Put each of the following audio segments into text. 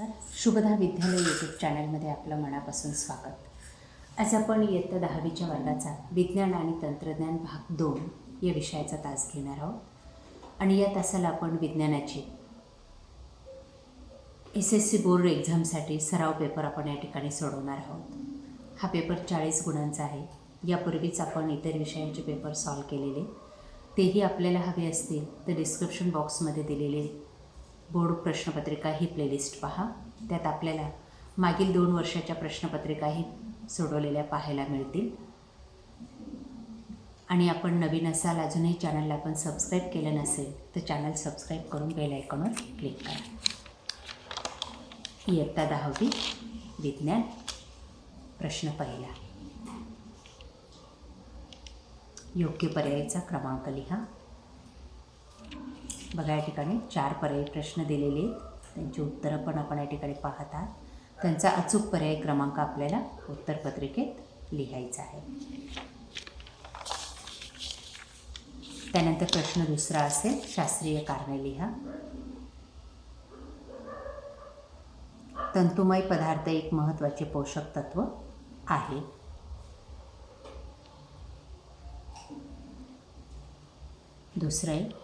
तर शुभदा विद्यालय यूट्यूब चॅनलमध्ये आपलं मनापासून स्वागत. आज आपण इयत्ता दहावीच्या वर्गाचा विज्ञान आणि तंत्रज्ञान भाग दोन या विषयाचा तास घेणार आहोत. आणि या तासाला आपण विज्ञानाची एस एस सी बोर्ड एक्झामसाठी सराव पेपर आपण या ठिकाणी सोडवणार आहोत. हा पेपर चाळीस गुणांचा आहे. यापूर्वीच आपण इतर विषयांचे पेपर सॉल्व केलेले. तेही आपल्याला हवे असतील तर डिस्क्रिप्शन बॉक्समध्ये दिलेले बोर्ड प्रश्नपत्रिका ही प्लेलिस्ट पहा. त्यात आपल्याला मागील दोन वर्षाच्या प्रश्नपत्रिकाही सोडवलेल्या पाहायला मिळतील. आणि आपण नवीन असाल अजूनही चॅनलला आपण सबस्क्राईब केलं नसेल तर चॅनल सबस्क्राईब करून बेल आयकॉनवर क्लिक करा. इयत्ता दहावी विज्ञान प्रश्न पहिला. योग्य पर्यायाचा क्रमांक लिहा. बघा या ठिकाणी चार पर्यायी प्रश्न दिलेले आहेत. त्यांची उत्तरं पण आपण या ठिकाणी पाहत आहात त्यांचा अचूक पर्याय क्रमांक आपल्याला उत्तरपत्रिकेत लिहायचा आहे. त्यानंतर प्रश्न दुसरा असेल शास्त्रीय कारणे लिहा. तंतुमय पदार्थ एक महत्त्वाचे पोषक तत्व आहे. दुसरं आहे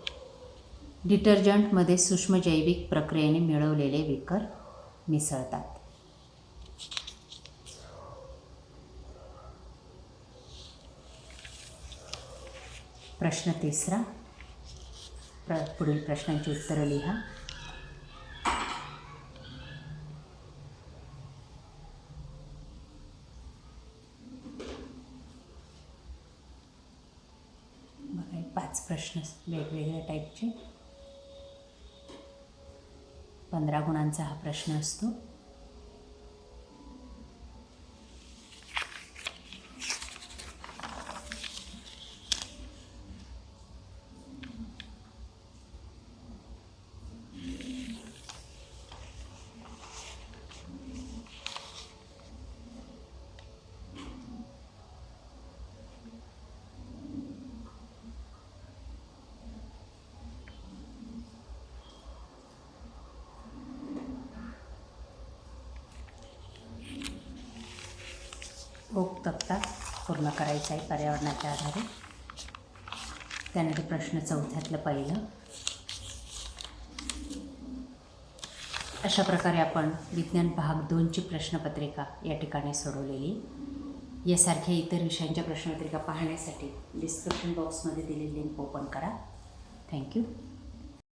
डिटर्जंटमध्ये सूक्ष्मजैविक प्रक्रियेने मिळवलेले विकर मिसळतात. प्रश्न तिसरा. प्र पुढील प्रश्नांची उत्तरं लिहा. पाच प्रश्न वेगवेगळ्या टाईपचे पंधरा गुणांचा हा प्रश्न असतो. ओक तक्ता पूर्ण करायचा आहे पर्यावरणाच्या आधारे. त्यानंतर प्रश्न चौथ्यातलं पहिलं. अशा प्रकारे आपण विज्ञान भाग दोनची प्रश्नपत्रिका या ठिकाणी सोडवलेली. यासारख्या इतर विषयांच्या प्रश्नपत्रिका पाहण्यासाठी डिस्क्रिप्शन बॉक्समध्ये दिलेली लिंक ओपन करा. थँक्यू